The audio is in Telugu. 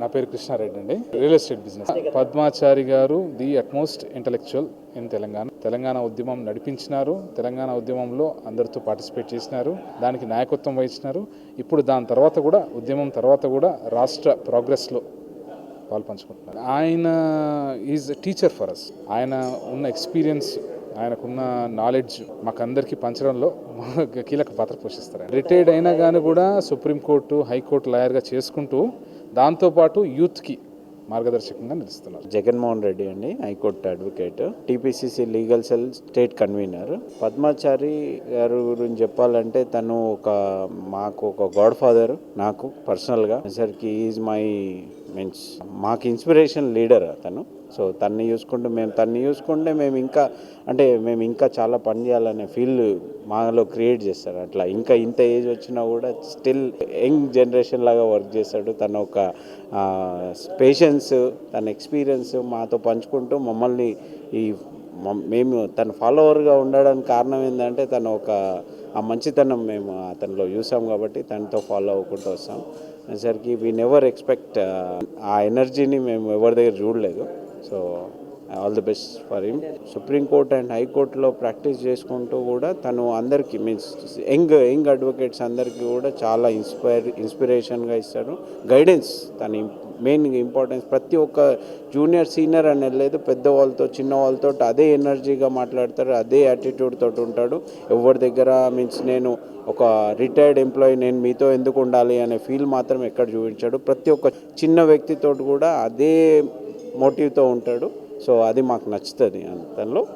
నా పేరు కృష్ణారెడ్డి అండి. Real estate business Padmachari garu the utmost intellectual in Telangana. Telangana ఉద్యమం నడిపించినారు. తెలంగాణ ఉద్యమంలో అందరితో పార్టిసిపేట్ చేసినారు. దానికి నాయకత్వం వహించినారు. ఇప్పుడు దాని తర్వాత కూడా ఉద్యమం తర్వాత కూడా రాష్ట్ర ప్రోగ్రెస్లో పాల్పంచుకుంటున్నారు. ఆయన ఈజ్ టీచర్ ఫర్ అస్ ఆయన ఉన్న ఎక్స్పీరియన్స్ ఆయనకున్న నాలెడ్జ్ మాకందరికీ పంచడంలో కీలక పాత్ర పోషిస్తారు రిటైర్డ్ అయినా కానీ కూడా సుప్రీంకోర్టు హైకోర్టు లాయర్గా చేసుకుంటూ దాంతోపాటు యూత్కి మార్గదర్శకంగా నిలుస్తున్నారు. జగన్మోహన్ రెడ్డి అండి high court advocate TPCC legal cell state convener. Padmachari garu గురించి చెప్పాలంటే తను ఒక మాకు ఒక గాడ్ ఫాదర్ నాకు పర్సనల్గా. సరికి ఈజ్ మై మీన్స్ మాకు ఇన్స్పిరేషన్ లీడర్ అతను. సో తన్ని చూసుకుంటూ మేము తన్ని చూసుకుంటే మేము ఇంకా అంటే మేము ఇంకా చాలా పని చేయాలనే ఫీల్ మాలో క్రియేట్ చేస్తారు అట్లా ఇంకా ఇంత ఏజ్ వచ్చినా కూడా స్టిల్ యంగ్ జనరేషన్ లాగా వర్క్ చేస్తాడు. తన ఒక పేషెన్స్ తన ఎక్స్పీరియన్స్ మాతో పంచుకుంటూ మమ్మల్ని ఈ మేము తన ఫాలోవర్గా ఉండడానికి కారణం ఏంటంటే తను ఒక ఆ మంచితనం మేము అతనిలో చూసాం కాబట్టి తనతో ఫాలో అవ్వకుండా వస్తాం. అనేసరికి వీ నెవర్ ఎక్స్పెక్ట్ ఆ ఎనర్జీని మేము ఎవరి దగ్గర చూడలేదు. So all the best for him supreme court and హైకోర్టులో ప్రాక్టీస్ చేసుకుంటూ కూడా తను అందరికీ మీన్స్ యంగ్ యంగ్ అడ్వకేట్స్ అందరికీ కూడా చాలా ఇన్స్పైర్ ఇన్స్పిరేషన్గా ఇస్తాడు. గైడెన్స్ తన మెయిన్ ఇంపార్టెన్స్ ప్రతి ఒక్క జూనియర్ సీనియర్ అని లేదు పెద్దవాళ్ళతో చిన్న వాళ్ళతో అదే ఎనర్జీగా మాట్లాడతారు అదే యాటిట్యూడ్ తోటి ఉంటాడు. ఎవరి దగ్గర మీన్స్ నేను ఒక రిటైర్డ్ ఎంప్లాయీ నేను మీతో ఎందుకు ఉండాలి అనే ఫీల్ మాత్రం ఎక్కడ చూపించాడు. ప్రతి ఒక్క చిన్న వ్యక్తితో కూడా అదే మోటివ్తో ఉంటాడు. సో అది మాకు నచ్చుతుంది అంతలో.